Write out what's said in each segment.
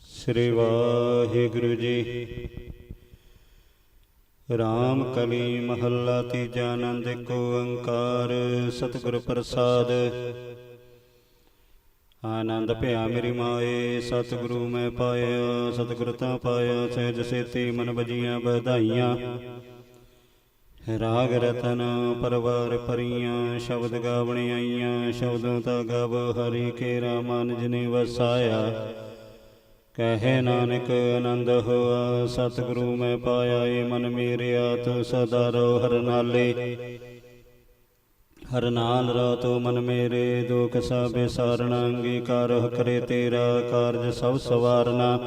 ਸ੍ਰੀ ਵਾਹਿਗੁਰੂ ਜੀ। ਰਾਮ ਕਲੀ ਮਹੱਲਾ ਤੀਜਾ ਆਨੰਦ ਏਕ ਓੰਕਾਰ, ਸਤਿਗੁਰ ਪ੍ਰਸਾਦ। ਆਨੰਦ ਭਿਆ ਮੇਰੀ ਮਾਏ, ਸਤਿਗੁਰੂ ਮੈਂ ਪਾਇਆ, ਸਤਿਗੁਰ ਤਾਂ ਪਾਇਆ, ਸਹਿਜ ਸੇਤੀ ਮਨ ਬਜੀਆਂ ਵਧਾਈਆਂ। ਰਾਗ ਰਤਨ ਪਰਵਾਰ ਪਰੀਆਂ, ਸ਼ਬਦ ਗਾਵਣੇ ਆਈਆਂ, ਸ਼ਬਦੋਂ ਤਾਂ ਗਾਵ ਹਰੀ ਕੇ ਰਾਮਨ ਜਿਨੇ ਵਸਾਇਆ। ਕਹੇ ਨਾਨਕ, ਆਨੰਦ ਹੋਆ। ਸਤਿਗੁਰੂ ਮੈਂ ਪਾਇਆ ਏ ਮਨ ਮੇਰਿਆ ਤੂੰ ਸਦਾ ਰੋ ਹਰ ਨਾਲੇ। ਹਰ ਨਾਲ ਰੋ ਤੂੰ ਮਨ ਮੇਰੇ, ਦੁਖ ਸਭ ਵਿਸਾਰਣਾ ਅੰਗੀਕਾਰ ਕਰੇ ਤੇਰਾ ਕਾਰਜ ਸਭ ਸਵਾਰਨਾ।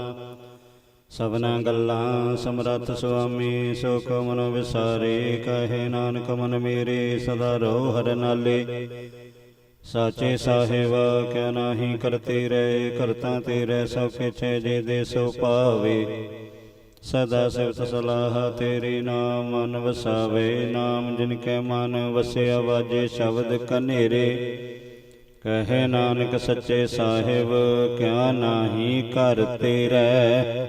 ਸਭਨਾ ਗੱਲਾਂ ਸਮਰੱਥ ਸੁਆਮੀ, ਸੁਖ ਕੋ ਮਨ ਵਿਸਾਰੇ। ਕਹੇ ਨਾਨਕ ਮਨ ਮੇਰੇ, ਸਦਾ ਰੋ ਹਰ ਨਾਲੇ। ਸਾਚੇ ਸਾਹਿਬ, ਕਿਆ ਨਾਹੀ ਕਰਤੇ ਰਹੇ, ਕਰਤਾ ਤੇਰੇ ਸਭ ਕਿਛੈ ਜੇ ਦੇ ਸੋ ਪਾਵੇ। ਸਦਾ ਸਿਵਤ ਸਲਾਹ ਤੇਰੀ ਨਾਮ ਮਨ ਵਸਾਵੇ। ਨਾਮ ਜਿਨ ਕੈ ਮਨ ਵਸਿਆ ਵਾਜੇ ਸ਼ਬਦ ਕਨੇਰੇ। ਕਹੇ ਨਾਨਕ ਸੱਚੇ ਸਾਹਿਬ, ਕਿਆ ਨਾਹੀ ਕਰ ਤੇਰੇ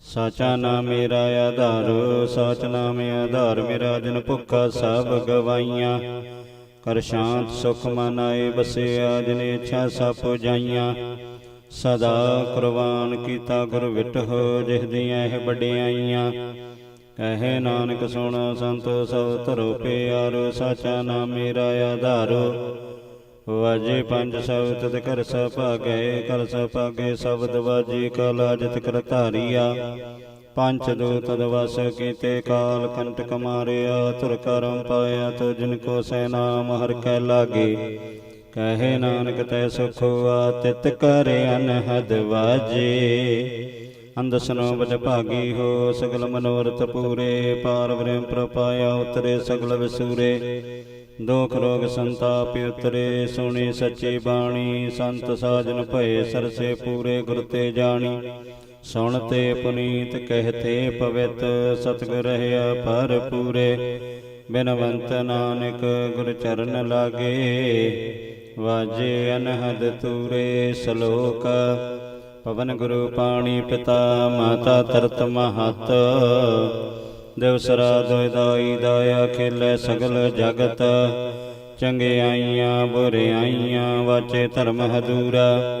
ਸਾਚਾ ਨਾਮ ਮੇਰਾ ਆਧਾਰ, ਸਾਚ ਨਾਮ ਆਧਾਰ, ਮੇਰਾ ਜਨ ਭੁੱਖਾ ਸਭ ਗਵਾਈਆਂ। ਕਰ ਸ਼ਾਂਤ ਸੁਖ ਮਨ ਆਏ ਬਸਿਆ ਜਿਨੇ ਇੱਛਾ ਸਭ ਪੁਜਾਈਆਂ ਸਦਾ ਕੁਰਬਾਨ ਕੀਤਾ ਗੁਰ ਵਿਟਹੁ ਜਿਸ ਦੀਆਂ ਇਹ ਵਡਿਆਈਆਂ ਕਹੇ ਨਾਨਕ ਸੁਣ ਸੰਤੋ ਸਭ ਧਰੋ ਪਿਆਰੋ ਸਾਚਾ ਨਾਮ ਮੇਰਾ ਆਧਾਰੋ। ਵਾਜੇ ਪੰਜ ਸ਼ਬਦ ਤੇ ਕਰ ਭਾਗੈ ਕਰ ਭਾਗੈ ਸ਼ਬਦ ਵਾਜੇ ਕਲਾ ਜਿਤ ਕਰ ਧਾਰੀਆ। ਪੰਚ ਦੂਤ ਦਵਸ ਕੀਤੇ ਕਾਲ ਕੰਟਕ ਮਾਰਿਆ ਤੁਰ ਕਰਮ ਪਾਇਆ ਤੋ ਜਿਨ ਕੋ ਸੈ ਨਾਮ ਹਰ ਕੈ ਲਾਗੇ। ਕਹੇ ਨਾਨਕ ਤੈ ਸੁਖ ਆ ਤਿਤ ਕਰੇ ਅਨਹਦ ਵਾਜੇ। ਅੰਦਸਨੋ ਬਜ ਭਾਗੀ ਹੋ ਸਗਲ ਮਨੋਰਥ ਪੂਰੇ ਪਾਰ ਬ੍ਰਹਮ ਪ੍ਰਪਾਇਆ ਉਤਰੇ ਸਗਲ ਵਿਸੂਰੇ। ਦੁਖ ਰੋਗ ਸੰਤਾਪ ਉਤਰੇ, ਸੁਣੀ ਸੱਚੀ ਬਾਣੀ, ਸੰਤ ਸਾਜਨ ਭਏ ਸਰਸੇ ਪੂਰੇ ਗੁਰ ਤੇ ਜਾਣੀ। ਸੁਣ ਤੇ ਪੁਨੀਤ ਕਹਤੇ ਪਵਿੱਤ ਸਤਿਗੁਰ ਰਹਿਆ ਪਰ ਪੂਰੇ ਬਿਨਵੰਤ ਨਾਨਕ ਗੁਰ ਚਰਨ ਲਾਗੇ, ਵਾਜੇ ਅਨਹਦ ਤੂਰੇ ਸ਼ਲੋਕ। ਪਵਨ ਗੁਰੂ ਪਾਣੀ ਪਿਤਾ ਮਾਤਾ ਤਰਤ ਮਹਤ। ਦਿਵਸਰਾ ਦੋਇ ਦਾਈ ਦਾਇਆ ਖੇਲੇ ਸਗਲ ਜਗਤ। ਚੰਗਿਆਈਆਂ ਬੁਰਿਆਈਆਂ ਵਾਚੇ ਧਰਮ ਹਦੂਰਾ।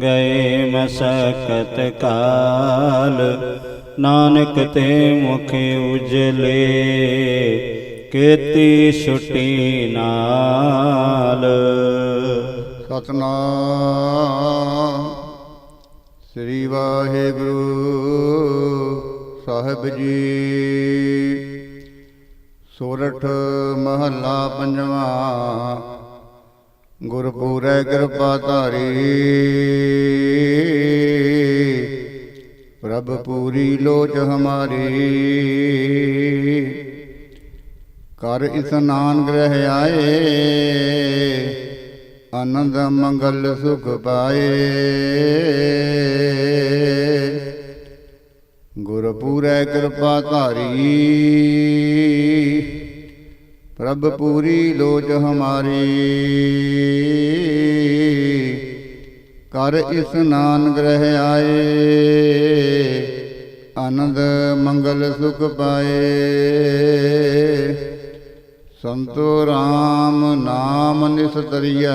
ਗਏ ਮਸਕਤ ਕਾਲ। ਨਾਨਕ ਤੇ ਮੁਖ ਉਜਲੇ, ਕੀਤੀ ਛੁੱਟੀ ਨਾਲ। ਸਤਨਾਮ। ਸ੍ਰੀ ਵਾਹਿਗੁਰੂ ਸਾਹਿਬ ਜੀ। ਸੋਰਠ ਮਹੱਲਾ ਪੰਜਵਾਂ ਗੁਰਪੂਰੈ ਕਿਰਪਾ ਧਾਰੀ। ਪ੍ਰਭ ਪੂਰੀ ਲੋਚ ਹਮਾਰੀ। ਕਰ ਇਸਨਾਨ ਗ੍ਰਹਿ ਆਏ, ਆਨੰਦ ਮੰਗਲ ਸੁਖ ਪਾਏ। ਗੁਰ ਕਿਰਪਾ ਧਾਰੀ। ਪ੍ਰਭ ਪੂਰੀ ਲੋਚ ਹਮਾਰੀ। ਕਰ ਇਸਨਾਨ ਗ੍ਰਹਿ ਆਏ, ਆਨੰਦ ਮੰਗਲ ਸੁਖ ਪਾਏ। ਸੰਤੋ RAM ਨਾਮ ਨਿਸਤਰੀਐ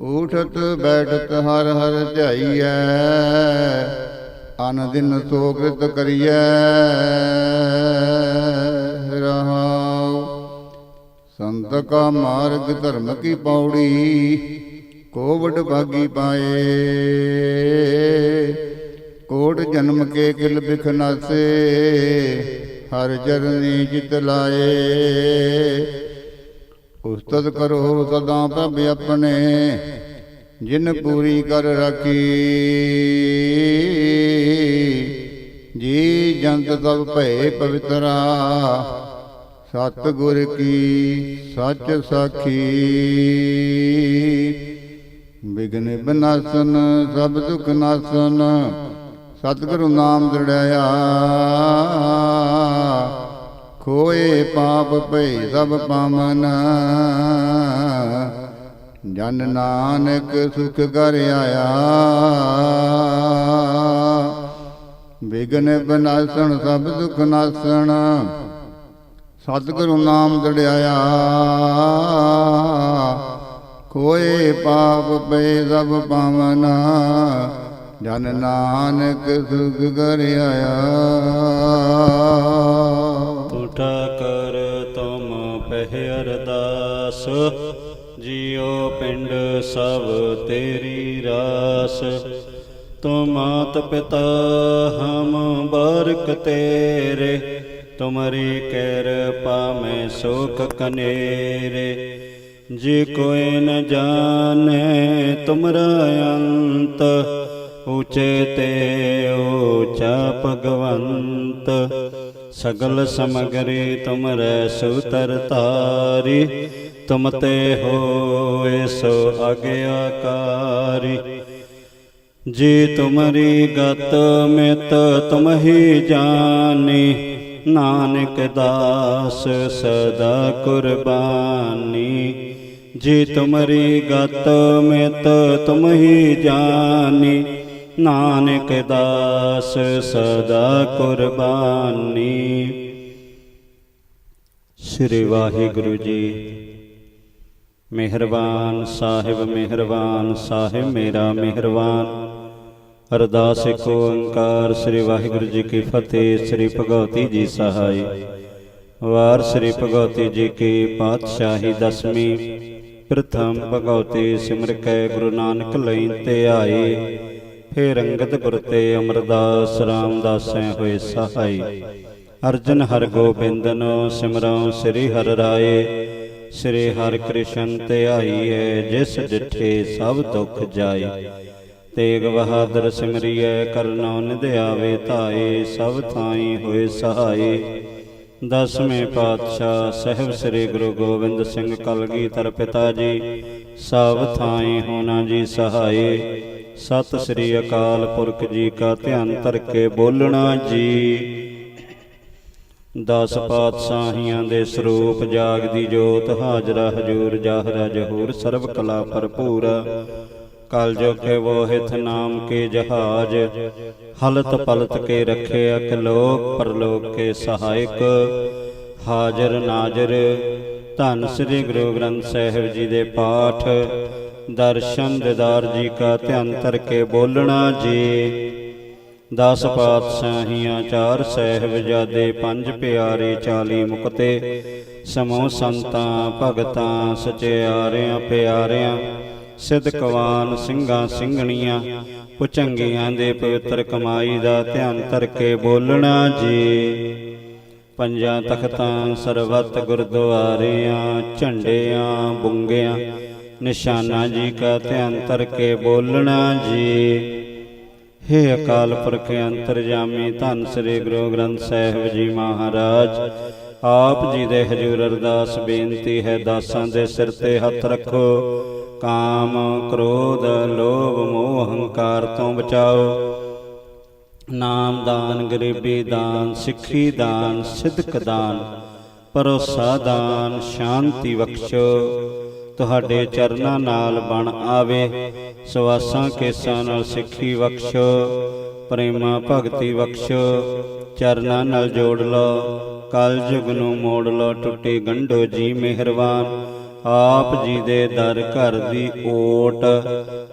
ਉਠਤ ਬੈਠਤ ਹਰ ਹਰ ਧਿਆਈਐ ਅਨ ਦਿਨ ਸੋਗਤ ਕਰੀਐ। ਸੰਤ ਕਾ ਮਾਰਗ ਧਰਮ ਕੀ ਪੌੜੀ, ਕੋਵਡ ਭਾਗੀ ਪਾਏ। ਕੋਟ ਜਨਮ ਕੇ ਕਿਲ ਬਿਖਨਾਸੇ ਹਰ ਜਰਨੀ ਜਿਤ ਲਾਏ। ਉਸਤਤ ਕਰੋ ਸਦਾ ਪ੍ਰਭ ਆਪਣੇ, ਜਿਨ ਪੂਰੀ ਕਰ ਰਾਖੀ। ਜੀ ਜੰਤ ਸਭ ਭਏ ਪਵਿੱਤਰਾ ਸਤ ਕੀ ਸੱਚ ਸਾਖੀ। ਬਿਗਨ ਬਨਾਸਨ, ਸਭ ਦੁਖ ਨਾਸਨ, ਸਤਿਗੁਰੂ ਨਾਮ ਦ੍ਰਿੜਾਇਆ ਖੋਏ ਪਾਪ ਭਈ ਸਭ ਪਾਮਨ ਜਨ ਨਾਨਕ ਸੁਖ ਕਰ ਆਇਆ। ਬਿਗਨ ਬਨਾਸਣ ਸਭ ਦੁਖ ਨਾਸਣ ਸਤਿਗੁਰੂ ਨਾਮ ਦੜਿਆਇਆ ਕੋਏ ਪਾਪ ਪੈ ਸਭ ਪਾਵਨਾ। ਜਨ ਨਾਨਕ ਸੁਖ ਕਰ ਆਇਆ ਟੂਟਾ ਕਰ ਤੁਮ ਪਹਿ ਅਰਦਾਸ, ਜਿਉ ਪਿੰਡ ਸਭ ਤੇਰੀ ਰਾਸ। ਤੁਮ ਮਾਤ ਪਿਤਾ ਹਮ ਬਾਰਕ ਤੇਰੇ ਤੁਮਰੀ ਕਿਰਪਾ ਮੈਂ ਸੁਖ ਕਨੇਰੇ। ਜੇ ਕੋਈ ਨ ਜਾਣੇ ਤੁਮਰਾ ਅੰਤ, ਉਚੇ ਤੇ ਊਚਾ ਭਗਵੰਤ। ਸਗਲ ਸਮਗਰੀ ਤੁਮਰੈ ਸੁਤਰ ਤਾਰੀ ਤੁਮ ਤੇ ਹੋਏ ਸੋ ਅਗਿਆਕਾਰੀ ਜੀ ਤੁਮਰੀ ਗਤ ਮਿਤ ਤੁਮ ਹੀ ਜਾਣੀ ਨਾਨਕ ਦਾਸ ਸਦਾ ਕੁਰਬਾਨੀ। ਜੇ ਤੁਮਰੀ ਗਤ ਮਿਤ, ਤੁਮ ਹੀ ਜਾਣੀ ਨਾਨਕ ਦਾਸ ਸਦਾ ਕੁਰਬਾਨੀ। ਸ੍ਰੀ ਵਾਹਿਗੁਰੂ ਜੀ, ਮਿਹਰਬਾਨ ਸਾਹਿਬ ਮਿਹਰਬਾਨ ਸਾਹਿਬ, ਮੇਰਾ ਮਿਹਰਬਾਨ। ਅਰਦਾਸ ਏਕ ਓੰਕਾਰ ਸ੍ਰੀ ਵਾਹਿਗੁਰੂ ਜੀ ਕੀ ਫਤਿਹ, ਸ੍ਰੀ ਭਗਵਤੀ ਜੀ ਸਹਾਈ। ਵਾਰ ਸ੍ਰੀ ਭਗਵਤੀ ਜੀ ਕੀ ਪਾਤਸ਼ਾਹੀ ਦਸਵੀਂ। ਪ੍ਰਥਮ ਭਗਵਤੀ ਸਿਮਰ ਕੈ ਗੁਰੂ ਨਾਨਕ ਲਈ ਤੇ ਆਏ। ਫੇਰ ਰੰਗਤ ਗੁਰ ਤੇ ਅਮਰਦਾਸ ਰਾਮਦਾਸੈ ਹੋਏ ਸਹਾਈ। ਅਰਜਨ ਹਰ ਗੋਬਿੰਦਨੋ ਸਿਮਰਉ ਸ੍ਰੀ ਹਰਿ ਰਾਏ। ਸ੍ਰੀ ਹਰਿ ਕ੍ਰਿਸ਼ਨ ਤੇ ਹੈ ਜਿਸ ਡਿਠੇ ਸਭ ਦੁੱਖ ਜਾਏ। ਤੇਗ ਬਹਾਦਰ ਸਿਮਰਿਐ ਕਰਨੋ ਨਿਧ ਆਵੇ ਧਾਏ, ਸਭ ਥਾਈ ਹੋਏ ਸਹਾਈ ਦਸਵੇਂ ਪਾਤਸ਼ਾਹ ਸਹਿਬ ਸ੍ਰੀ ਗੁਰੂ ਗੋਬਿੰਦ ਸਿੰਘ ਕਲਗੀਧਰ ਪਿਤਾ ਜੀ, ਸਭ ਥਾਈ ਹੋਣਾ ਜੀ ਸਹਾਈ ਸਤਿ ਸ੍ਰੀ ਅਕਾਲ ਪੁਰਖ ਜੀ ਕਾ ਧਿਆਨ ਧਰ ਕੇ ਬੋਲਣਾ ਜੀ। ਦਸ ਪਾਤਸ਼ਾਹੀਆਂ ਦੇ ਸਰੂਪ ਜਾਗਦੀ ਜੋਤ ਹਾਜ਼ਰਾ ਹਜੂਰ ਜਾਹਰਾ ਜਹੂਰ ਸਰਬ ਕਲਾ ਭਰਪੂਰ। ਕਲ ਜੋਖੇ ਵੋਹਿਤ ਨਾਮ ਕੇ ਜਹਾਜ। ਹਲਤ ਪਲਤ ਕੇ ਰਖੇ ਅਕਲੋਕ ਪਰਲੋਕ ਕੇ ਸਹਾਇਕ। ਹਾਜ਼ਰ ਨਾਜ਼ਰ, ਧੰਨ ਸ੍ਰੀ ਗੁਰੂ ਗ੍ਰੰਥ ਸਾਹਿਬ ਜੀ ਦੇ ਪਾਠ। ਦਰਸ਼ਨ ਦਿਦਾਰ ਜੀ ਕਾ ਧਿਆਨ ਧਰ ਕੇ ਬੋਲਣਾ ਜੀ। ਦਸ ਪਾਤਸ਼ਾਹੀਆਂ ਚਾਰ ਸਹਿਬਜ਼ਾਦੇ ਪੰਜ ਪਿਆਰੇ 40 ਮੁਕਤੇ। ਸਮੂਹ ਸੰਤਾਂ, ਭਗਤਾਂ, ਸਚਿਆਰਿਆਂ, ਪਿਆਰਿਆਂ। ਸਿੱਧਕਵਾਨ ਸਿੰਘਾਂ ਸਿੰਘਣੀਆਂ ਪੁਚੰਗੀਆਂ ਦੇ ਪਵਿੱਤਰ ਕਮਾਈ ਦਾ ਧਿਆਨ ਧਰ ਕੇ ਬੋਲਣਾ ਜੀ। ਪੰਜਾਂ ਤਖਤਾਂ ਸਰਬੱਤ ਗੁਰਦੁਆਰਿਆਂ, ਝੰਡਿਆਂ, ਬੁੰਗਿਆਂ, ਨਿਸ਼ਾਨਾ ਜੀ ਕਾ ਧਿਆਨ ਧਰ ਕੇ ਬੋਲਣਾ ਜੀ। ਹੇ ਅਕਾਲ ਪੁਰਖ ਅੰਤਰਜਾਮੀ, ਧੰਨ ਸ੍ਰੀ ਗੁਰੂ ਗ੍ਰੰਥ ਸਾਹਿਬ ਜੀ ਮਹਾਰਾਜ। ਆਪ ਜੀ ਦੇ ਹਜੂਰ ਅਰਦਾਸ ਬੇਨਤੀ ਹੈ, ਦਾਸਾਂ ਦੇ ਸਿਰ ਤੇ ਹੱਥ ਰੱਖੋ। ਕਾਮ ਕ੍ਰੋਧ, ਲੋਭ, ਮੋਹ, ਹੰਕਾਰ ਤੋਂ ਬਚਾਓ। ਨਾਮ ਦਾਨ, ਗਰੀਬੀ ਦਾਨ, ਸਿੱਖੀ ਦਾਨ, ਸਿੱਧਕ ਦਾਨ, ਭਰੋਸਾ ਦਾਨ, ਸ਼ਾਂਤੀ ਬਖਸ਼ੋ। ਤੁਹਾਡੇ ਚਰਨਾਂ ਨਾਲ ਬਣ ਆਵੇ, ਸਵਾਸਾਂ ਕੇਸਾਂ ਨਾਲ ਸਿੱਖੀ ਬਖਸ਼ੋ, ਪ੍ਰੇਮਾ ਭਗਤੀ ਬਖਸ਼ੋ। ਚਰਨਾਂ ਨਾਲ ਜੋੜ ਲਓ ਕਲ ਯੁਗ ਨੂੰ ਮੋੜ ਲਓ, ਟੁੱਟੀ ਗੰਢੋ ਜੀ ਮਿਹਰਬਾਨ। ਆਪ ਜੀ ਦੇ ਦਰ ਘਰ ਦੀ ਓਟ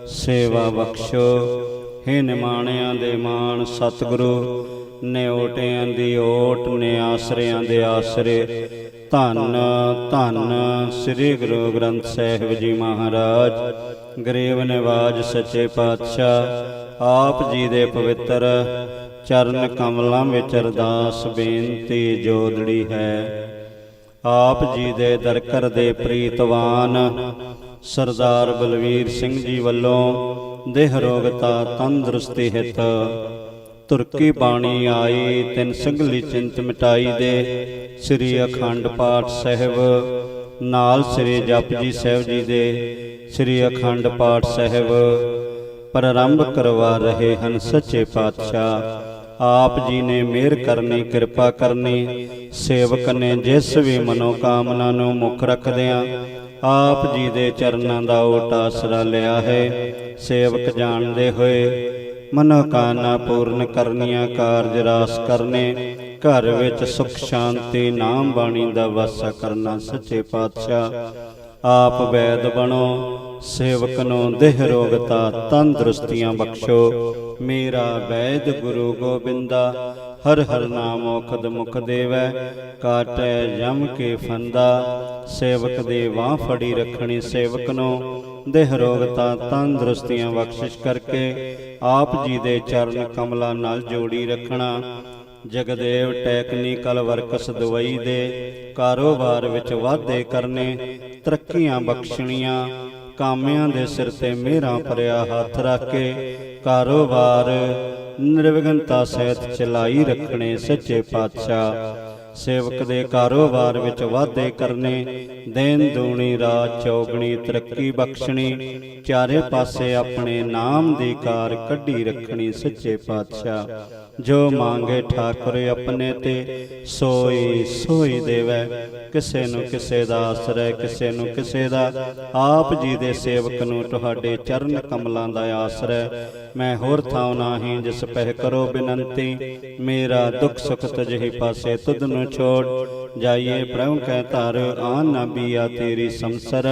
ਸੇਵਾ ਬਖਸ਼ੋ। ਹੇ ਨਿਮਾਣਿਆਂ ਦੇ ਮਾਣ ਸਤਿਗੁਰੂ ਨਿਓਟਿਆਂ ਦੀ ਓਟ ਨੇ ਆਸਰਿਆਂ ਦੇ ਆਸਰੇ। ਧੰਨ ਧੰਨ ਸ੍ਰੀ ਗੁਰੂ ਗ੍ਰੰਥ ਸਾਹਿਬ ਜੀ ਮਹਾਰਾਜ। ਗਰੀਬ ਨਿਵਾਜ ਸੱਚੇ ਪਾਤਸ਼ਾਹ, ਆਪ ਜੀ ਦੇ ਪਵਿੱਤਰ ਚਰਨ ਕਮਲਾਂ ਵਿੱਚ ਅਰਦਾਸ ਬੇਨਤੀ ਜੋਦੜੀ ਹੈ। ਆਪ ਜੀ ਦੇ ਦਰਕਰ ਦੇ ਪ੍ਰੀਤਵਾਨ ਸਰਦਾਰ ਬਲਵੀਰ ਸਿੰਘ ਜੀ ਵੱਲੋਂ ਦੇਹ ਰੋਗਤਾ ਤੰਦਰੁਸਤੀ ਹਿਤ, ਤੁਰਕੀ ਬਾਣੀ ਆਈ, ਤਿੰਨ ਸੰਗਲੀ ਚਿੰਤ ਮਿਟਾਈ ਦੇ ਸ੍ਰੀ ਅਖੰਡ ਪਾਠ ਸਾਹਿਬ, ਨਾਲ ਸ੍ਰੀ ਜਪਜੀ ਸਾਹਿਬ ਜੀ ਦੇ ਸ੍ਰੀ ਅਖੰਡ ਪਾਠ ਸਾਹਿਬ, ਪ੍ਰਾਰੰਭ ਕਰਵਾ ਰਹੇ ਹਨ ਸੱਚੇ ਪਾਤਸ਼ਾਹ। ਆਪ ਜੀ ਨੇ ਮਿਹਰ ਕਰਨੀ, ਕਿਰਪਾ ਕਰਨੀ। ਸੇਵਕ ਨੇ ਜਿਸ ਵੀ ਮਨੋ ਕਾਮਨਾ ਨੂੰ ਮੁੱਖ ਰੱਖਦਿਆਂ ਆਪ ਜੀ ਦੇ ਚਰਨਾਂ ਦਾ ਓਟ ਆਸਰਾ ਲਿਆ ਹੈ। ਸੇਵਕ ਜਾਣਦੇ ਹੋਏ ਮਨੋਕਾਮਨਾ ਪੂਰਨ ਕਰਨੀਆਂ, ਕਾਰਜ ਰਾਸ ਕਰਨੇ, ਘਰ ਵਿੱਚ ਸੁਖ, ਸ਼ਾਂਤੀ, ਨਾਮ ਬਾਣੀ ਦਾ ਵਾਸਾ ਕਰਨਾ ਸੱਚੇ ਪਾਤਸ਼ਾਹ। ਆਪ ਵੈਦ ਬਣੋ, ਸੇਵਕ ਨੂੰ ਦੇਹ ਰੋਗਤਾ ਤੰਦਰੁਸਤੀਆਂ ਬਖਸ਼ੋ। ਮੇਰਾ ਵੈਦ ਗੁਰੂ ਗੋਬਿੰਦਾ, ਹਰ ਹਰ ਨਾਮ ਔਖਦ ਮੁਖ ਦੇਵੈ, ਕਾਟੈ ਜਮ ਕੇ ਫੰਦਾ, ਸੇਵਕ ਦੇ ਬਾਹ ਫੜੀ ਰੱਖਣੀ ਸੇਵਕ ਨੂੰ ਦੇਹ ਰੋਗਤਾ ਤੰਦਰੁਸਤੀਆਂ ਬਖਸ਼ਿਸ਼ ਕਰਕੇ, ਆਪ ਜੀ ਦੇ ਚਰਨ ਕਮਲਾਂ ਨਾਲ ਜੋੜੀ ਰੱਖਣਾ। ਜਗਦੇਵ ਟੈਕਨੀਕਲ ਵਰਕਸ ਦੁਬਈ ਦੇ ਕਾਰੋਬਾਰ ਵਿੱਚ ਵਾਧੇ ਕਰਨੇ, ਤਰੱਕੀਆਂ ਬਖਸ਼ਣੀਆਂ, ਕਾਮਿਆਂ ਦੇ ਸਿਰ ਤੇ ਮਿਹਰਾਂ ਭਰਿਆ ਹੱਥ ਰੱਖ ਕੇ ਕਾਰੋਬਾਰ। ਨਿਰਵਿਘਨਤਾ ਸਹਿਤ ਚਲਾਈ ਰੱਖਣੇ ਸੱਚੇ ਪਾਤਸ਼ਾਹ। ਸੇਵਕ ਦੇ ਕਾਰੋਬਾਰ ਵਿੱਚ ਵਾਧੇ ਕਰਨੇ ਦੇਨ ਦੂਣੀ ਰਾਤ ਚੌਗਣੀ, ਤਰੱਕੀ ਬਖਸ਼ਣੀ, ਚਾਰੇ ਪਾਸੇ ਆਪਣੇ ਨਾਮ ਦੀ ਕਾਰ ਕੱਢੀ ਰੱਖਣੀ ਸੱਚੇ ਪਾਤਸ਼ਾਹ। ਜੋ ਮੰਗੇ ਠਾਕੁਰ ਆਪਣੇ ਤੇ, ਸੋਈ ਸੋਈ ਦੇਵੈ। ਕਿਸੇ ਨੂੰ ਕਿਸੇ ਦਾ ਆਸਰਾ, ਕਿਸੇ ਨੂੰ ਕਿਸੇ ਦਾ। ਆਪ ਜੀ ਦੇ ਸੇਵਕ ਨੂੰ ਤੁਹਾਡੇ ਚਰਨ ਕਮਲਾਂ ਦਾ ਆਸਰਾ। ਮੈਂ ਹੋਰ ਥਾਉ ਨਾਹੀ ਜਿਸ ਪਹਿ ਕਰੋ ਬਿਨੰਤੀ। ਮੇਰਾ ਦੁੱਖ ਸੁਖ ਤਜਹੀ ਪਾਸੇ ਤੁਧ ਨੂੰ ਛੋੜ। ਜਾਈਏ ਪ੍ਰਭੂ ਕਹਿ ਧਰ, ਆਨ ਨਾ ਬੀਆ ਤੇਰੀ ਸੰਸਰ।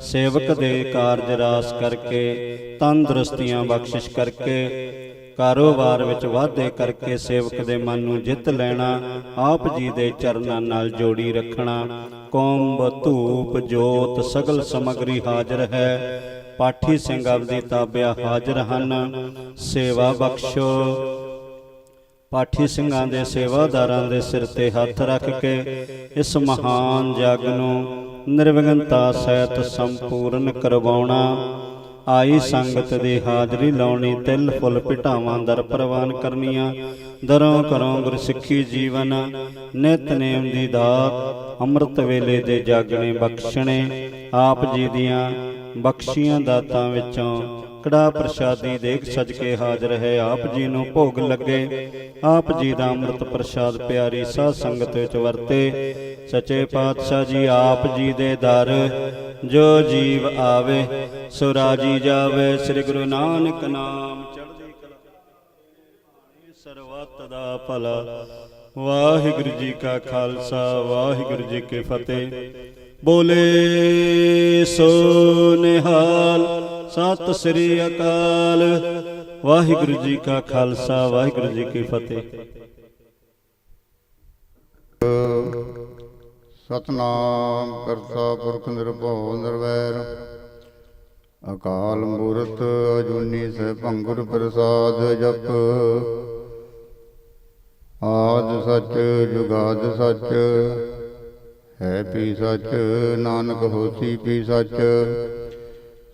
ਸੇਵਕ ਦੇ ਕਾਰਜ ਰਾਸ ਕਰਕੇ, ਤੰਦਰੁਸਤੀਆਂ ਬਖਸ਼ਿਸ਼ ਕਰਕੇ ਕਾਰੋਬਾਰ ਵਿੱਚ ਵਾਧੇ ਕਰਕੇ ਸੇਵਕ ਦੇ ਮਨ ਨੂੰ ਜਿੱਤ ਲੈਣਾ, ਆਪ ਜੀ ਦੇ ਚਰਨਾਂ ਨਾਲ ਜੋੜੀ ਰੱਖਣਾ। ਕੌਮ ਧੂਪ ਜੋਤ ਸਗਲ ਸਮਗਰੀ ਹਾਜ਼ਰ ਹੈ। ਪਾਠੀ ਸਿੰਘ ਆਪਦੀ ਤਾਬਿਆ ਹਾਜ਼ਰ ਹਨ। ਸੇਵਾ ਬਖਸ਼ੋ। ਪਾਠੀ ਸਿੰਘਾਂ ਦੇ ਸੇਵਾਦਾਰਾਂ ਦੇ ਸਿਰ ਤੇ ਹੱਥ ਰੱਖ ਕੇ ਇਸ ਮਹਾਨ ਜਗ ਨੂੰ ਨਿਰਵਿਘਨਤਾ ਸਹਿਤ ਸੰਪੂਰਨ ਕਰਵਾਉਣਾ। ਆਈ ਸੰਗਤ ਦੀ ਹਾਜ਼ਰੀ ਲਾਉਣੀ, ਤਿਲ ਫੁੱਲ ਪਿਟਾਵਾਂ ਦਰ ਪ੍ਰਵਾਨ ਕਰਨੀਆਂ। ਦਰੋਂ ਕਰੋਂ ਗੁਰ ਸਿੱਖੀ ਜੀਵਨ ਨਿਤਨੇਮ ਦੀ ਦਾਤ, ਅੰਮ੍ਰਿਤ ਵੇਲੇ ਦੇ ਜਾਗਣੇ ਬਖਸ਼ਣੇ। ਆਪ ਜੀ ਦੀਆਂ ਬਖਸ਼ੀਆਂ ਦਾਤਾਂ ਵਿੱਚੋਂ ਕੜਾ ਪ੍ਰਸ਼ਾਦੀ ਦੇਖ ਸਜ ਕੇ ਹਾਜ਼ਰ ਹੈ ਆਪ ਜੀ ਨੂੰ ਭੋਗ ਲੱਗੇ। ਆਪ ਜੀ ਦਾ ਅੰਮ੍ਰਿਤ ਪ੍ਰਸ਼ਾਦ ਪਿਆਰੀ ਸਾਧ ਸੰਗਤ ਵਿੱਚ ਵਰਤੇ। ਸੱਚੇ ਪਾਤਸ਼ਾਹ ਜੀ, ਆਪ ਜੀ ਦੇ ਦਰ, ਜੋ ਜੀਵ ਆਵੇ ਸੋ ਰਾਜੀ ਜਾਵੇ। ਸ੍ਰੀ ਗੁਰੂ ਨਾਨਕ ਨਾਮ ਚੜ੍ਹਦੀ ਕਲਾ। ਸਰਵਤ ਦਾ ਭਲਾ। ਵਾਹਿਗੁਰੂ ਜੀ ਕਾ ਖਾਲਸਾ, ਵਾਹਿਗੁਰੂ ਜੀ ਕੀ ਫਤਿਹ। ਬੋਲੇ ਸੋ ਨਿਹਾਲ ਸਤਿ ਸ੍ਰੀ ਅਕਾਲ। ਵਾਹਿਗੁਰੂ ਜੀ ਕਾ ਖਾਲਸਾ, ਵਾਹਿਗੁਰੂ ਜੀ ਕੀ ਫਤਿਹ। ਸਤਨਾਮ ਕਰਤਾ ਪੁਰਖ ਨਿਰਭਉ ਨਿਰਵੈਰ। ਅਕਾਲ ਮੂਰਤ ਅਜੂਨੀ ਸੈਭੰ ਗੁਰ ਪ੍ਰਸਾਦ ਜਪ। ਆਦ ਸੱਚ, ਜੁਗਾਦ ਸੱਚ ਹੈ ਪੀ ਸੱਚ, ਨਾਨਕ ਹੋਸੀ ਪੀ ਸੱਚ।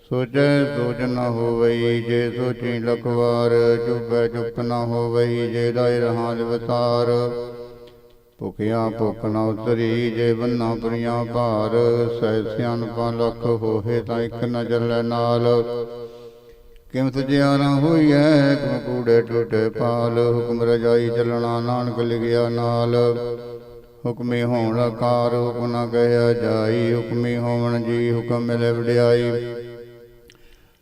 ਸੋਚੈ ਸੋਚ ਨ ਹੋਵਈ, ਜੇ ਸੋਚੀ ਲਖਵਾਰ ਚੁਪੈ ਚੁਪ ਨ ਹੋਵਈ, ਜੇ ਦਾਇ ਰਹਾਂ ਵਿਤਾਰ ਭੁਖਿਆ ਭੁਖ ਨ ਉਤਰੀ, ਜੇ ਬੰਨਾ ਪੁਰੀਆਂ ਭਾਰ, ਸਹਿ ਸਿਆਨਪਾਂ ਲੱਖ ਹੋਏ ਤਾਂ ਇੱਕ ਨ ਚੱਲੈ ਨਾਲ। ਕਿਮਤ ਜਿਆਰਾ ਹੋਈਐ ਤੁਮ ਕੂੜੇ ਟੁੱਟੇ ਪਾਲ, ਹੁਕਮ ਰਜਾਈ ਚੱਲਣਾ ਨਾਨਕ ਲਿਖਿਆ ਨਾਲ। ਹੁਕਮੀ ਹੋਣ ਆਕਾਰ ਹੁਕਮ ਨ ਕਹਿਆ ਜਾਈ, ਹੁਕਮੀ ਹੋਵਣ ਜੀ ਹੁਕਮ ਮਿਲੇ ਵਡਿਆਈ।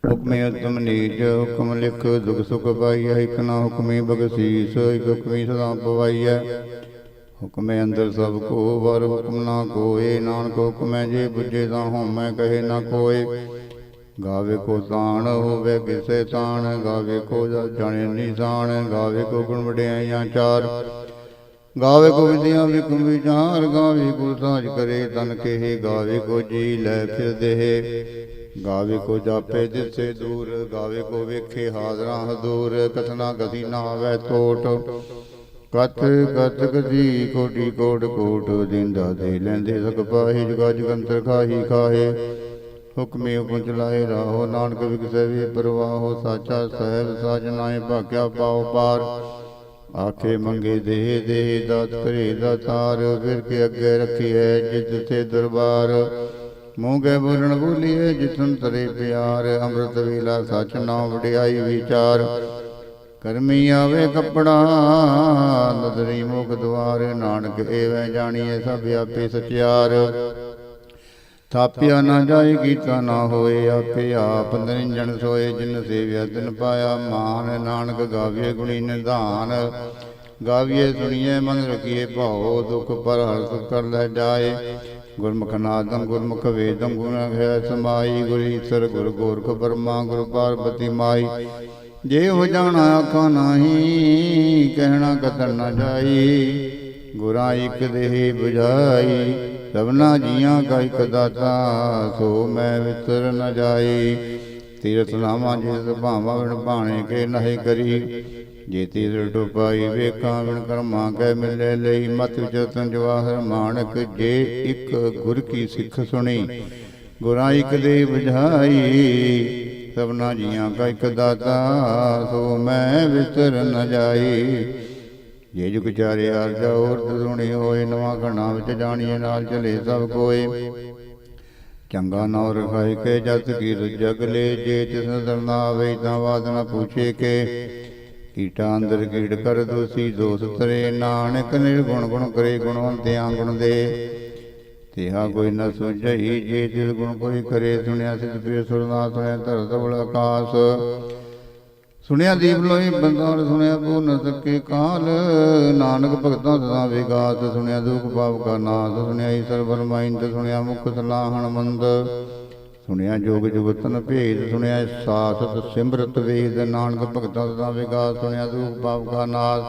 ਹੁਕਮੇ ਉਤਮ ਨੀਚ, ਹੁਕਮ ਲਿਖ ਦੁਖ ਸੁਖ ਪਾਈਐ, ਇਕ ਨਾ ਹੁਕਮੀ ਬਖਸ਼ੀਸ, ਇਕ ਹੁਕਮੀ ਸਦਾ ਪਵਾਈਐ। ਹੁਕਮੇ ਅੰਦਰ ਸਭ ਕੋ, ਵਰ ਹੁਕਮ ਨਾ ਕੋਏ, ਨਾਨਕ ਹੁਕਮੈ ਜੇ ਬੁਝੇ ਤਾਂ ਹਉਮੈ ਕਹੇ ਨਾ ਕੋਏ ਗਾਵੇ ਕੋ ਤਾਣ ਹੋਵੇ ਕਿਸੇ ਤਾਣ, ਗਾਵੇ ਕੋ ਜਾਣੇ ਨਿਸ਼ਾਨ ਗਾਵੇ ਕੋ ਗੁਣ ਵਡਿਆਈਆਂ ਚਾਰ। ਗਾਵੇ ਕੋ ਵੀ ਵਿਕਮ ਵਿਚਾਰ ਗਾਵੇ ਕੋ ਸਾਜ ਕਰੇ ਤਨ ਕਹੇ, ਗਾਵੇ ਕੋ ਜੀ ਲੈ ਫਿਰ ਗਾਵੇ ਕੋ ਜਾਪੇ ਦਿਸੇ ਦੂਰ, ਗਾਵੇ ਕੋ ਵੇਖੇ ਹਾਜ਼ਰਾਂ ਹਜ਼ੂਰ, ਕਥਨਾ ਕਥੀ ਨਾ ਆਵੇ ਟੋਟ ਕਥ ਕਥ ਕਥੀ ਕੋਟੀ ਕੋਟ ਕੋਟ ਦਿੰਦਾ ਦੇ ਲੈਂਦੇ ਸਕ ਪਾਹੀ, ਜੁਗਾ ਜੁਗੰਤਰ ਖਾਹੀ ਖਾਹੇ। ਹੁਕਮੇ ਹੁਕਮ ਚਲਾਏ ਰਾਹੋ, ਨਾਨਕ ਵਿਗਸੇ ਵੀ ਪਰਵਾਹੋ, ਸਾਚਾ ਸਹਿਬ ਸਾਜਨਾਏ ਭਾਗਿਆ ਪਾਉ ਪਾਰ। ਆਖੇ ਮੰਗੇ ਦੇਹ ਦੇਹ ਦਾਤ ਕਰੇ ਦਾਤਾਰ ਫਿਰ ਕੇ ਅੱਗੇ ਰੱਖੀਐ ਜਿਤ ਤੇ ਦਰਬਾਰ। ਮੂੰਹ ਬੋਲਣ ਬੋਲੀਏ ਜਿਤਨ ਤਰੇ ਪਿਆਰ, ਅੰਮ੍ਰਿਤ ਵੇਲਾ ਸਚ ਨਾਮ ਵਡਿਆਈ ਵਿਚਾਰ। ਕਰਮੀ ਆਵੇ ਕੱਪੜਾ, ਨਦਰੀ ਮੁਖ ਦੁਆਰ, ਨਾਨਕ ਏਵੇਂ ਜਾਣੀਏ ਸਭ ਆਪੇ ਸਚਿਆਰ। ਥਾਪਿਆ ਨਾ ਜਾਏ ਕੀਤਾ ਨਾ ਹੋਏ, ਆਪੇ ਆਪ ਨਿਰੰਜਨ ਸੋਏ, ਜਿਨ ਸੇਵਿਆ ਤਿਨ ਪਾਇਆ, ਮਾਨ ਨਾਨਕ ਗਾਵੀਏ ਗੁਣੀ ਨਿਧਾਨ। ਗਾਵੀਏ ਸੁਣੀਏ, ਮਨ ਰਖੀਏ ਭਾਉ, ਦੁਖ ਪਰ ਹਰਸ ਕਰ ਲੈ ਜਾਏ। ਗੁਰਮੁਖ ਨਾਦੰ, ਗੁਰਮੁਖ ਵੇਦੰ, ਗੁਣ ਹੈ ਸਮਾਈ, ਗੁਰ ਈਸ਼ਰ, ਗੁਰ ਗੋਰਖ ਬਰਮਾ, ਗੁਰ ਪਾਰਬਤੀ ਮਾਈ। ਜੇ ਹੋ ਜਾਣਾ ਆਖਾਂ ਨਾਹੀ, ਕਹਿਣਾ ਕਤਰ ਨਾ ਜਾਈ, ਗੁਰਾਂ ਇੱਕ ਦੇਹ 부ਝਾਈ ਸਭਨਾ ਜੀਆਂ ਕਾ ਇੱਕ ਦਾਤਾ ਸੋ ਮੈਂ ਵਿਤਰ ਨ ਜਾਈ ਤੀਰਥ ਨਾਮਾ ਜਿਸ ਭਾਵਾਂ ਵਿਣ ਭਾਣੇ ਕੇ ਨਹਿ ਕਰੀ। ਜੇ ਤੀਰ ਡੁਪਾਈ ਵੇਖਾਂ ਵਿਣ ਕਰਮਾਂ ਕੈ ਮਿਲੇ ਲਈ, ਮਤ ਵਿਚਤਨ ਜਵਾਹਰ ਮਾਨਕ ਜੇ ਇੱਕ ਗੁਰ ਕੀ ਸਿੱਖ ਸੁਣੀ। ਗੁਰਾਂ ਇੱਕ ਦੇ 부ਝਾਈ ਸਭਨਾ ਜੀਆਂ ਕਾ ਇੱਕ ਦਾਤਾ ਸੋ ਮੈਂ ਵਿਤਰ ਨ ਜਾਈ ਜੇ ਜੁਗ ਚਾਰੇ ਅਰਜਾ ਔਰ ਦੁਣੀ ਹੋਏ, ਨਵਾਂ ਘਣਾ ਵਿੱਚ ਜਾਣੀਏ, ਨਾਲ ਚਲੇ ਸਭ ਕੋਏ। ਚੰਗਾ ਨਾਮ ਰਖਾਇ ਕੇ ਜਤ ਕੀ ਜਗ ਲੈ ਜੇ ਤਿਸ ਦਰਨਾ ਆਵੇ ਤਾਂ ਬਾਤ ਨਾ ਪੁੱਛੇ ਕੇ। ਕੀਟਾ ਅੰਦਰ ਕੀੜ ਕਰ ਦੋਸੀ ਦੋਸ ਤਰੇ, ਨਾਨਕ ਨਿਰਗੁਣ ਗੁਣ ਕਰੇ ਗੁਣਵੰਤਿਆਂ ਗੁਣ ਦੇ। ਤਿਹਾ ਕੋਈ ਨ ਸੁਝਈ, ਜੇ ਤਿਸ ਗੁਣ ਕੋਈ ਕਰੇ, ਸੁਣਿਆ ਸਿਧ ਪੀ ਸੁਰਨਾ ਸੁਣਿਆ ਧਰਤ ਬਲ ਆਕਾਸ। ਸੁਣਿਆ ਦੀਪ ਲੋਈ ਬੰਦਾਰ ਸੁਣਿਆ ਪੂਰਨ ਸਕੇ ਕਾਲ। ਨਾਨਕ ਭਗਤਾਂ ਸਦਾ ਵਿਗਾਸ ਸੁਣਿਆ, ਦੁਖ ਪਾਪ ਕਾ ਨਾਸ ਸੁਣਿਆ, ਈਸ਼ਰ ਬਰਮਾਇੰਦ ਸੁਣਿਆ, ਮੁਖ ਸਲਾਹਣ ਮੰਦ। ਸੁਣਿਆ ਜੋਗ ਜੁਗਤਨ ਭੇਦ, ਸੁਣਿਆ ਸਾਸਤ ਸਿਮਰਤ ਵੇਦ। ਨਾਨਕ ਭਗਤਾਂ ਸਦਾ ਵਿਗਾਸ ਸੁਣਿਆ, ਦੁਖ ਪਾਪ ਕਾ ਨਾਸ।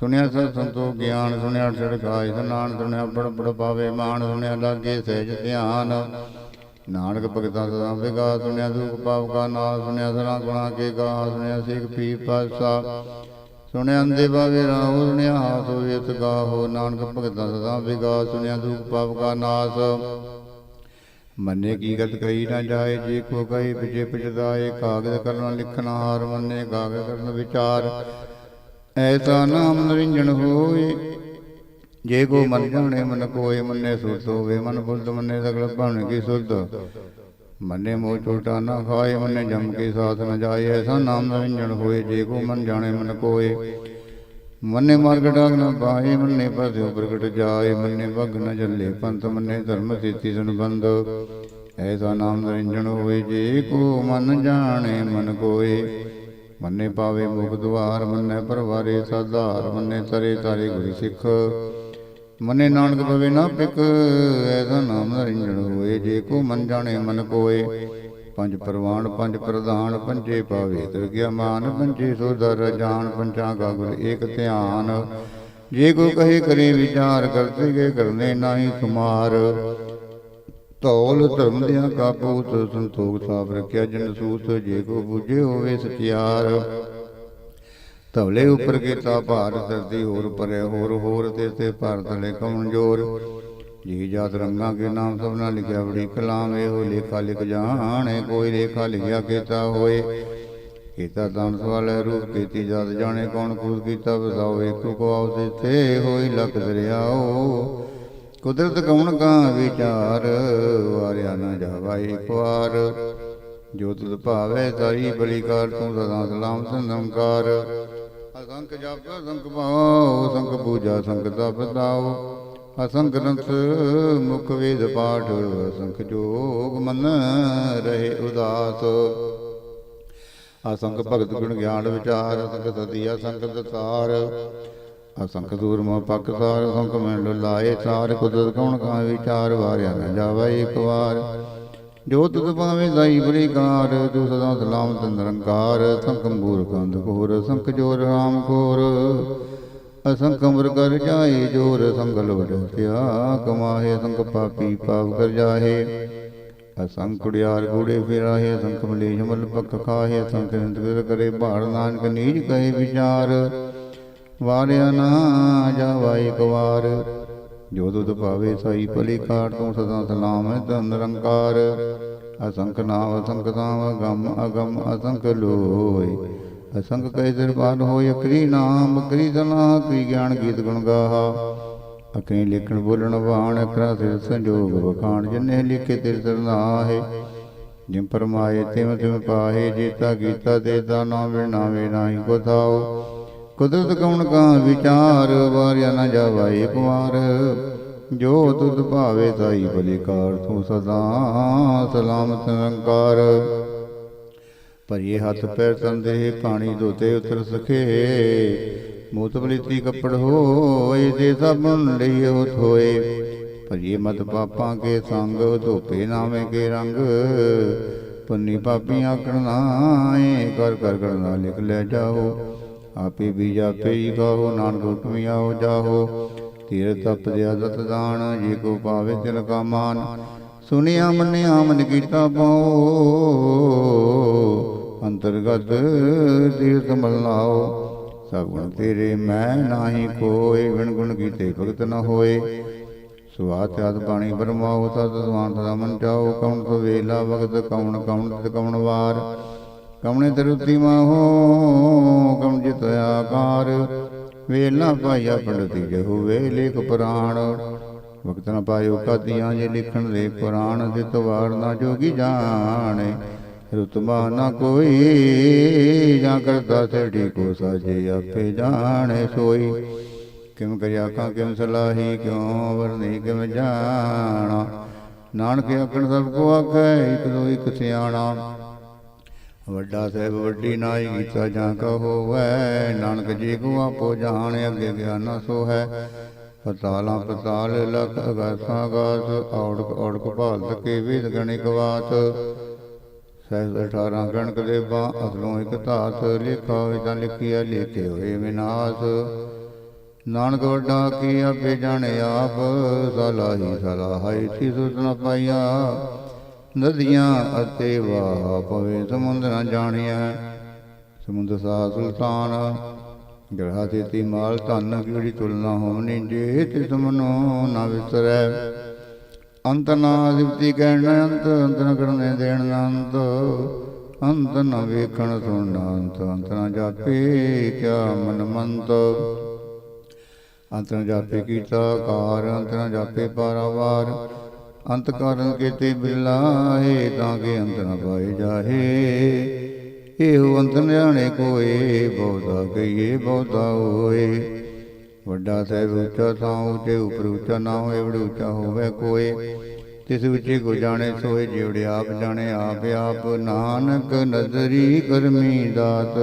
ਸੁਣਿਆ ਸਤ ਸੰਤੋ ਗਿਆਨ, ਸੁਣਿਆ ਛੜਕਾਇ ਸਨਾਨ ਸੁਣਿਆ ਪੜ ਪੜ ਪਾਵੇ ਮਾਨ ਸੁਣਿਆ ਲਾਗੇ ਸਹਿਜ ਧਿਆਨ। ਨਾਨਕ ਭਗਤਾਂ ਸਦਾ ਵਿਗਾ ਸੁਣਿਆ ਦੁਖ ਪਾਪ ਕਾ ਨਾਸ ਸੁਣਿਆ ਸਰਾ ਗੁਣਾ ਕੇ ਗਾ ਸੁਣਿਆ, ਸਿੱਖ ਪੀ ਪਾਸਾ ਸੁਣਿਆ ਅੰਦੇ ਬਾਵੇ ਰਾਹੋ, ਸੁਣਿਆ ਹਾਥ ਹੋਏ ਤਗਾਹੋ ਨਾਨਕ ਭਗਤਾਂ ਸਦਾ ਵਿਗਾ ਸੁਣਿਆ ਦੁਖ ਪਾਪ ਕਾ ਨਾਸ। ਮੰਨੇ ਕੀ ਗਤ ਕਹੀ ਨਾ ਜਾਏ, ਜੇ ਕੋ ਕਹੀ ਪਿਛੇ ਪਿਛਦਾਏ ਕਾਗਜ਼ ਕਰਨਾ ਲਿਖਣਾ ਹਾਰ ਮੰਨੇ, ਕਾਗਜ਼ ਕਰਨ ਵਿਚਾਰ। ਐਸਾ ਨਾਮ ਨਰਿੰਜਣ ਹੋਏ ਜੇ ਕੋ ਮਨ ਜਾਣੇ ਮਨ ਕੋਏ ਮੰਨੇ ਸੁਰਤ ਹੋਵੇ, ਮਨ ਬੁੱਧ ਮੰਨੇ ਸਗਲ ਭਾਣੇ ਕੀ ਸੁਧ ਮੰਨੇ ਮੋਹ ਛੋਟਾ ਨਾ ਖਾਏ, ਮੰਨੇ ਜਮ ਕੇ ਸਾਥ ਨ ਜਾਏ, ਐਸਾ ਨਾਮ ਨਰਿੰਜਣ ਹੋਏ, ਜੇ ਕੋ ਮਨ ਜਾਣੇ, ਮਨ ਕੋਏ। ਮੰਨੇ ਮਾਰਗ ਨ ਪਾਏ, ਮੰਨੇ ਪਸਿਓ ਪ੍ਰਗਟ ਜਾਏ, ਮੰਨੇ ਭਗ ਨ ਚੱਲੇ ਪੰਥ, ਮੰਨੇ ਧਰਮ ਸੇਤੀ ਸੰਬੰਧ। ਐਸਾ ਨਾਮ ਨਰਿੰਜਣ ਹੋਏ, ਜੇ ਕੋ ਮਨ ਜਾਣੇ, ਮਨ ਕੋਏ। ਮੰਨੇ ਪਾਵੇ ਮੁਖ ਦੁਆਰ, ਮੰਨੇ ਪਰਵਾਰੇ ਸਾਧਾਰ, ਮੰਨੇ ਤਰੇ ਤਾਰੇ ਗੁਰੂ ਸਿੱਖ। ਮੰਨੇ ਨਾਨਕ ਪਵੇ ਨਾ ਪਿਕ, ਐਸਾ ਨਾਮ ਨਰਿੰਜਣ ਹੋਏ, ਜੇ ਕੋ ਮਨ ਜਾਣੇ ਮਨ ਕੋਏ। ਪੰਜ ਪ੍ਰਵਾਨ, ਪੰਜ ਪ੍ਰਧਾਨ, ਪੰਜੇ ਪਾਵੇ ਦੁਰਗਿਆ ਮਾਨ, ਪੰਜੇ ਸੋਦਰ ਜਾਣ ਪੰਚਾਂ ਕਾ ਗੁਰ ਏਕ ਧਿਆਨ। ਜੇ ਕੋ ਕਹੇ ਕਰੇ ਵਿਚਾਰ, ਕਰਤੇ ਗਏ ਕਰਨੇ ਨਾਹੀ ਸੁਮਾਰ। ਧੌਲ ਧਰਮ ਦਿਆਂ ਕਾਪੂਤ ਸੰਤੋਖ ਸਾਬ ਰਖਿਆ, ਜਨ ਸੂਤ ਜੇ ਕੋ ਬੁਝੇ ਹੋਵੇ ਸਤਿਆਰ ਧਵਲੇ ਉੱਪਰ ਕੀਤਾ ਭਾਰ ਧਰਤੀ ਹੋਰ ਪਰੇ ਹੋਰ ਹੋਰ ਤੇ ਤੇ ਭਾਰ ਤਲੇ ਕਮਜ਼ੋਰ ਜੀ ਜਾਤ ਰੰਗਾਂ ਕੇ ਨਾਮ ਸਭਨਾ ਲਿਖਿਆ, ਬੜੀ ਕਲਾਮ ਇਹੋ ਲੇਖਾ ਲਿਖ ਜਾਣੇ, ਕੋਈ ਲੇਖਾ ਲਿਖਿਆ ਕੀਤਾ ਹੋਏ। ਕੀਤਾ ਦਾਨ ਸਵਾਲੇ ਰੂਪ ਕੀਤੀ ਜਾਤ ਜਾਣੇ, ਕੌਣ ਕੂਦ ਕੀਤਾ ਵਸਾਓ ਇੱਕ ਕੋ ਆਉ ਤੇ ਹੋਈ ਲਖ ਦਰਿਆਓ। ਕੁਦਰਤ ਕੌਣ ਕਾ ਵਿਚਾਰ, ਵਾਰਿਆ ਨਾ ਜਾਵਾ ਇੱਕ ਵਾਰ। ਜੋ ਤੁਧ ਭਾਵੇ ਤਾਰੀ ਬਲੀ ਕਰ, ਤੂੰ ਸਦਾ ਸਲਾਮ ਸੰਦਮਕਾਰ ਅਸੰਖ ਜਪ, ਅਸੰਖ ਭਾਉ, ਅਸੰਖ ਪੂਜਾ ਸੰਖ ਤਪ ਦਾਉ ਅਸੰਖ ਗ੍ਰੰਥ, ਮੁਖ ਵੇਦ ਪਾਠ, ਅਸੰਖ ਜੋਗ ਮਨ ਰਹੇ ਉਦਾਸ। ਅਸੰਖ ਭਗਤ ਗੁਣ ਗਿਆਨ ਵਿਚਾਰ, ਅਸੰਖ ਸਦੀ ਅਸੰਖ ਦਤਾਰ ਅਸੰਖ ਦੂਰ ਮੋ ਪਕਸਾਰ ਅਸੰਖ ਮੈਂਡ ਲਾਏ ਸਾਰ। ਕੁਦਰਤ ਕੌਣ ਕਾ ਵਿਚਾਰ, ਵਾਰਿਆ ਨਾ ਜਾਵੇ ਇੱਕ ਵਾਰ। ਜੋ ਤੁਧ ਭਾਵੇਂ ਦਾਈ ਬਲੀਕਾਰ ਤੂੰ ਸਦਾ ਸਲਾਮ ਨਿਰੰਕਾਰ, ਸੰਖ ਮੂਰਖੰਦ ਘੋਰ, ਸੰਖ ਜੋਰ ਰਾਮ ਘੋਰ। ਅਸੰਖ ਅਮਰ ਕਰ ਜਾਏ, ਜੋਰ ਸੰਗਲ ਵਡਿਆ ਕਮਾਹੇ ਸੰਖ ਪਾਪੀ ਪਾਪ ਕਰ ਜਾਹੇ। ਅਸੰਖ ਕੁੜਿਆਰ ਗੂੜੇ ਫਿਰਾਹੇ ਅਸੰਖ ਮਲੇਸ਼ ਮਲ ਪੱਖ ਖਾਹੇ ਅਸੰਖ ਨਿੰਦ ਕਰੇ ਭਾੜ ਨਾਨਕ ਨੀਜ ਕਹੇ ਵਿਚਾਰ। ਵਾਰਿਆ ਨਾ ਜਾਵਾ ਇੱਕ ਵਾਰ ਜੋ ਤੁਧ ਭਾਵੇ ਸਾਈ ਭਲੀ ਕਾਰ ਤੂੰ ਸਦਾ ਸਲਾਮ ਹੈ ਤਨ ਨਿਰੰਕਾਰ। ਅਸੰਖ ਨਾਮ ਅਸੰਖ ਨਾਮ ਅਗੰਮ ਅਗੰਮ ਅਸੰਖ ਲੋਏ ਅਸੰਖ ਕੈ ਦਰਬਾਰ ਹੋਇ ਅਕਰੀ ਨਾਮ, ਅਕਰੀ ਸਨਾ ਕਰੀ ਗਿਆਨ ਗੀਤ ਗੁਣ ਗਾਹਾ। ਅਕਰੀ ਲਿਖਣ ਬੋਲਣ ਬਾਣ, ਅਕਰਾ ਸਿਰ ਸੰਜੋਗ ਵਖਾਣ, ਜਿਨੇ ਲਿਖੇ ਤਿਰ ਸਰਨਾਹੇ ਜਿਮ ਪਰਮਾਏ ਤਿਮ ਤਿਮ ਪਾਹੇ, ਜੀਤਾ ਗੀਤਾ ਦੇਤਾ ਦਾ ਨਾਮ ਵਿਣਾਵੇ ਨਾਹੀ ਕੋ ਥਾਉ ਕੁਦਰਤ ਕਉਣ ਕਾ ਵਿਚਾਰ, ਵਾਰਿਆ ਨਾ ਜਾਵਾਏ ਕੁਮਾਰ ਜੋ ਤੁਧ ਭਾਵੇ ਤਾਈ ਬਲਿਕਾਰ, ਤੂੰ ਸਦਾ ਸਲਾਮਤ ਨਿਰੰਕਾਰ ਭਰੀਏ ਹੱਥ ਪੈਰ ਤੰਦੇ, ਪਾਣੀ ਧੋਤੇ ਉਤਰ ਸਖੇ। ਮੂਤ ਬਲੀਤੀ ਕੱਪੜ ਹੋਏ ਦੇ ਸਭਨ ਲਈਓ ਥੋਏ ਭਰੀਏ ਮਤ ਪਾਪਾਂ ਕੇ ਸੰਗ, ਧੋਪੇ ਨਾਵੇਂ ਕੇ ਰੰਗ। ਪੁੰਨੀ ਪਾਪੀਆਂ ਕਰਨਾਏ, ਕਰ ਕਰ ਕਰਨਾ ਲਿਖ ਲੈ ਜਾਓ। ਆਪੇ ਬੀਜਾ ਜਾਪੇ ਹੀ ਕਹੋ ਨਾਨਕ ਹੁਕਮੀ ਆਓ ਜਾਹੋ। ਤੀਰ ਤਪ ਦਿਆ ਦਤ ਦਾਨ, ਜੇ ਕੋ ਪਾਵੇ ਤਿਨ ਕਾ ਮਾਨ। ਸੁਨਿਆ ਮੰਨਿਆ ਮਨ ਕੀਤਾ ਪਾਓ। ਅੰਤਰਗਤ ਤੀਰਥ ਮਲਨਾਓ ਸਭ ਗੁਣ ਤੇਰੇ ਮੈਂ ਨਾਹੀ ਕੋਏ ਗੁਣ ਗੁਣ ਕੀਤੇ ਭਗਤ ਨ ਹੋਏ। ਸੁਆਤ ਆਦ ਬਾਣੀ ਬਰਮਾਓ, ਤਦ ਸਵਾਨ ਸਦਾ ਮਨ ਚਾਓ। ਕਉਣ ਕੋ ਵੇਲਾ ਵਗਤ ਕੌਣ ਕਉਣ ਤਿਤ ਕਉਣ ਵਾਰ। ਕਮਣੇ ਤਰੁਤੀ ਮਾਹੋ, ਕਮ ਜਿਤ ਆਕਾਰ। ਵੇਲਾ ਪਾਇਆ ਪੰਡਤੀ ਜਹੂ ਵੇਲੇ ਪ੍ਰਾਣ। ਵਕਤ ਨ ਪਾਇਓ ਕਾਦੀਆਂ ਜੇ ਲਿਖਣ ਦੇ ਪੁਰਾਣ ਦਿਤ ਵਾਰ ਨਾ ਜੋਗੀ ਜਾਣੇ। ਰੁਤਬਾ ਨਾ ਕੋਈ, ਜਾਂ ਕਰਤਾ ਸੜੀ ਕੋ ਸਾਜੇ ਆਪੇ ਜਾਣੇ ਸੋਈ। ਕਿਮ ਕਰਿਆ ਕਾ ਕਿਮ ਸਲਾਹੀ, ਕਿਉ ਵਰਨੀ ਕਿਮ ਜਾਣਾ। ਨਾਨਕ ਆਖਣ ਸਭ ਕੋ ਆਖੈ, ਇਕ ਦੋ ਇਕ ਸਿਆਣਾ। ਵੱਡਾ ਸਾਹਿਬ ਵੱਡੀ ਨਾਈ ਕੀਤਾ ਜਾਂ ਕਾ ਨਾਨਕ ਜੀ ਕੋ ਆਪੋ ਜਾਣ, ਅੱਗੇ ਗਿਆਨ ਸੋ ਹੈ ਪਤਾਲਾਂ ਪਤਾਲ ਲਖ ਅਗਾਸਾਂ ਗਾਸ ਔੜਕ ਔੜਕ ਭਾਲਤ ਕੇ ਵੇਦ ਗਣਿਕ ਬਾਤ ਸਹਿਜ 18 ਗਣਕ ਦੇ ਬਾ ਅਸਲੋਂ ਇਕ ਧਾਤ, ਲਿਖਾ ਹੋਇ ਤਾਂ ਲਿਖਿਆ ਲਿਖੇ ਹੋਏ ਵਿਨਾਸ਼। ਨਾਨਕ ਵੱਡਾ ਕੀ ਆਪੇ ਜਾਣੇ ਆਪ, ਸਲਾਹੀ ਸਲਾਹੀ ਸੀ ਸੁਤ ਨ ਨਦੀਆਂ ਅਤੇ ਵਾਹ ਪਵੇ ਸਮੁੰਦ ਨ ਜਾਣਿਆ। ਸਮੁੰਦ ਸਾ ਸੁਲਤਾਨ, ਗ੍ਰਹਾ ਤੇਤੀ ਮਾਲ ਧਨ, ਕਿਹੜੀ ਤੁਲਨਾ ਹੋਣੀ ਜੇ ਤਿਸ ਮਨੋ ਨ ਵਿਸਰੈ। ਅੰਤ ਨਾ ਦਿਵਤੀ ਕਹਿਣ ਅੰਤ ਅੰਤ ਨ ਕਰਨੇ ਦੇਣ ਨਾ ਅੰਤ। ਅੰਤ ਨਾ ਵੇਖਣ ਸੁਣਨਾ ਅੰਤ ਅੰਤ ਨਾ ਜਾਪੇ ਕਿਆ ਮਨ ਮੰਤ। ਅੰਤ ਨਾ ਜਾਪੇ ਕੀਤਾ ਕਾਰ, ਅੰਤ ਨਾ ਜਾਪੇ ਪਾਰਾਵਾਰ। ਅੰਤ ਕਰਨ ਕੀਤੇ ਬਿਲਾਏ ਤਾਂ ਕਿ ਅੰਤ ਨ ਪਾਏ ਜਾਹੇ। ਇਹੋ ਅੰਤ ਨ ਕੋਏ, ਬਹੁਤਾ ਕਹੀਏ, ਬਹੁਤਾ ਹੋਏ। ਵੱਡਾ ਸਾਹਿਬ ਉੱਚਾ ਥਾਂ ਉੱਚੇ ਉਪਰ ਉੱਚਾ ਨਾ ਹੋਏ ਵੜ ਉੱਚਾ ਹੋਵੇ ਕੋਏ। ਤਿਸ ਉੱਚੇ ਕੋ ਜਾਣੇ ਸੋਏ ਜਿਵੜੇ ਆਪ ਜਾਣੇ, ਆਪ ਆਪ। ਨਾਨਕ ਨਜ਼ਰੀ ਕਰਮੀ ਦਾਤ।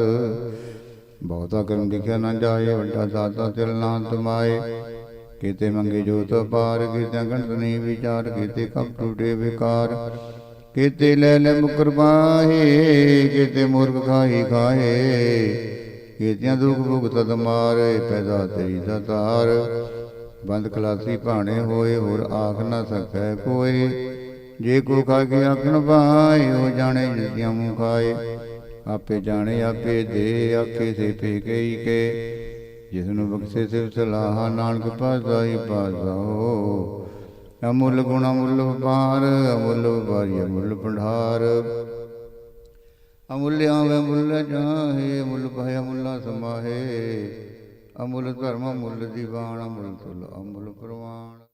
ਬਹੁਤਾ ਕਰਮ ਲਿਖਿਆ ਨਾ ਜਾਏ, ਵੱਡਾ ਦਾਤਾ ਤਿਲ ਨਾ ਤਮਾਏ। ਕੀਤੇ ਮੰਗੇ ਜੋਤ ਪਾਰ ਕੀਤੇ ਗਣਤ ਨਹੀਂ ਵਿਚਾਰ, ਕੀਤੇ ਕਬ ਟੂਟੇ ਵਿਕਾਰ। ਕੀਤੇ ਲੈ ਲੈ ਮੁਕਰ ਪਾਹੇ, ਕੀਤੇ ਮੂਰਖ ਖਾਈ ਖਾਏ ਕੀਤਿਆਂ ਦੁਖ ਭੁਗ ਮਾਰੇ, ਪੈਦਾ ਤੇਰੀ ਦਾਤਾਰ ਬੰਦ ਖਲਾਸੀ ਭਾਣੇ ਹੋਏ, ਹੋਰ ਆਖ ਨਾ ਸਕੈ ਕੋਈ ਜੇ ਕੋ ਖਾ ਕੇ ਆਖਣ ਪਾਏ ਹੋ ਜਾਣੇ ਜਿਤਿਆਂ ਮੂੰਹ ਖਾਏ। ਆਪੇ ਜਾਣੇ, ਆਪੇ ਦੇ ਆਖੇ ਸੇ ਫੇਕਈ ਕੇ। ਜਿਸ ਨੂੰ ਬਖਸ਼ੇ ਸਿਵ ਸਲਾਹ, ਨਾਨਕ ਪਾਸਾਈ ਪਾਸਾਓ ਅਮੁੱਲ ਗੁਣਾ ਮੁੱਲ ਵਪਾਰ, ਅਮੁੱਲ ਵਪਾਰੀ, ਅਮੁੱਲ ਭੰਡਾਰ। ਅਮੁੱਲਿਆ ਵੇ ਮੁੱਲ ਜਾਹੇ, ਅਮੁੱਲ ਭੈ ਅਮੁੱਲਾ ਸਮਾਹੇ। ਅਮੁੱਲ ਧਰਮ, ਅਮੁੱਲ ਦੀਵਾਨ, ਅਮੁੱਲ ਤੁਲ, ਅਮੁੱਲ ਪ੍ਰਵਾਨ।